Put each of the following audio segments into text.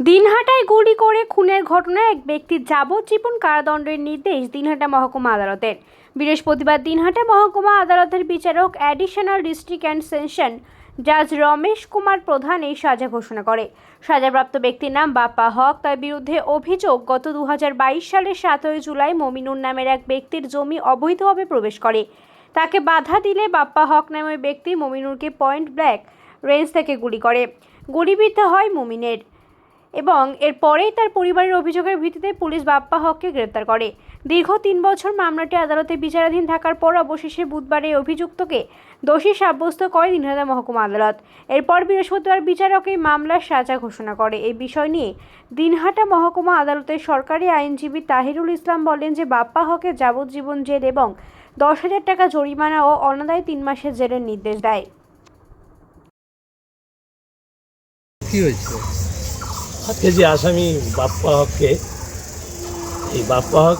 দিনহাটায় গুলি করে খুনের ঘটনায় এক ব্যক্তির যাবজ্জীবন কারাদণ্ডের নির্দেশ দিনহাটা মহকুমা আদালতের। বৃহস্পতিবার দিনহাটা মহকুমা আদালতের বিচারক অ্যাডিশনাল ডিস্ট্রিক্ট অ্যান্ড সেনশন জাজ রমেশ কুমার প্রধান এই সাজা ঘোষণা করে। সাজাপ্রাপ্ত ব্যক্তির নাম বাপ্পা হক। তার বিরুদ্ধে অভিযোগ, গত দু হাজার বাইশ সালের সাতই জুলাই মমিনুর নামের এক ব্যক্তির জমি অবৈধভাবে প্রবেশ করে। তাকে বাধা দিলে বাপ্পা হক নামের ব্যক্তি মমিনুরকে পয়েন্ট ব্ল্যাক রেঞ্জ থেকে গুলি করে। গুলিবিদ্ধ হয় মুমিনের। এবং এরপরেই তার পরিবারের অভিযোগের ভিত্তিতে পুলিশ বাপ্পা হককে গ্রেপ্তার করে। দীর্ঘ তিন বছর মামলাটি আদালতে বিচারাধীন থাকার পর অবশেষে বুধবার এই অভিযুক্তকে দোষী সাব্যস্ত করে দিনহাটা মহকুমা আদালত। এরপর বৃহস্পতিবার বিচারক এই মামলার সাজা ঘোষণা করে। এই বিষয় নিয়ে দিনহাটা মহকুমা আদালতের সরকারি আইনজীবী তাহিরুল ইসলাম বলেন যে বাপ্পা হকের যাবজ্জীবন জেল এবং দশ হাজার টাকা জরিমানা ও অনাদায় তিন মাসের জেলের নির্দেশ দেয়। কি হয়েছে? আজকে যে আসামি বাপ্পা হককে, এই বাপ্পা হক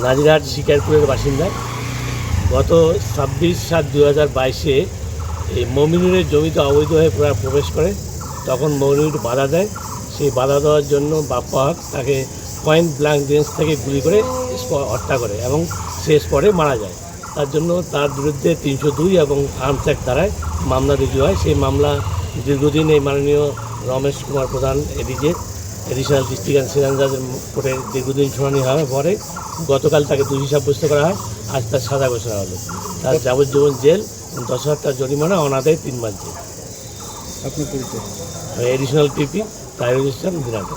নাজিরহাট শিকারপুরের বাসিন্দা। গত ছাব্বিশ সাত দু হাজার বাইশে এই মমিনুরের জমিতে অবৈধভাবে প্রা- প্রবেশ করে, তখন মমিনুর বাধা দেয়। সেই বাধা দেওয়ার জন্য বাপ্পা হক তাকে পয়েন্ট ব্ল্যাঙ্ক রেঞ্জ থেকে গুলি করে হত্যা করে এবং সে স্পটে মারা যায়। তার জন্য তার বিরুদ্ধে তিনশো দুই এবং আর্মস অ্যাক্ট দ্বারায় মামলা রুজু হয়। সেই মামলা দীর্ঘদিন এই মাননীয় রমেশ কুমার প্রধান এডিজে এডিশনাল ডিস্ট্রিক্ট অ্যান্ড সিরান জাজের কোর্টে দীর্ঘদিন শুনানি হওয়ার পরে গতকাল তাকে দুই হিসাব সাব্যস্ত করা হয় আজ তার সাদা ঘোষণা হলো। তার যাবজ্জীবন জেল দশ হাজার টাকা জরিমানা অনাদায় তিন মাস জেল। আপনি এডিশনাল পিপি প্রাইভেট দিনাটা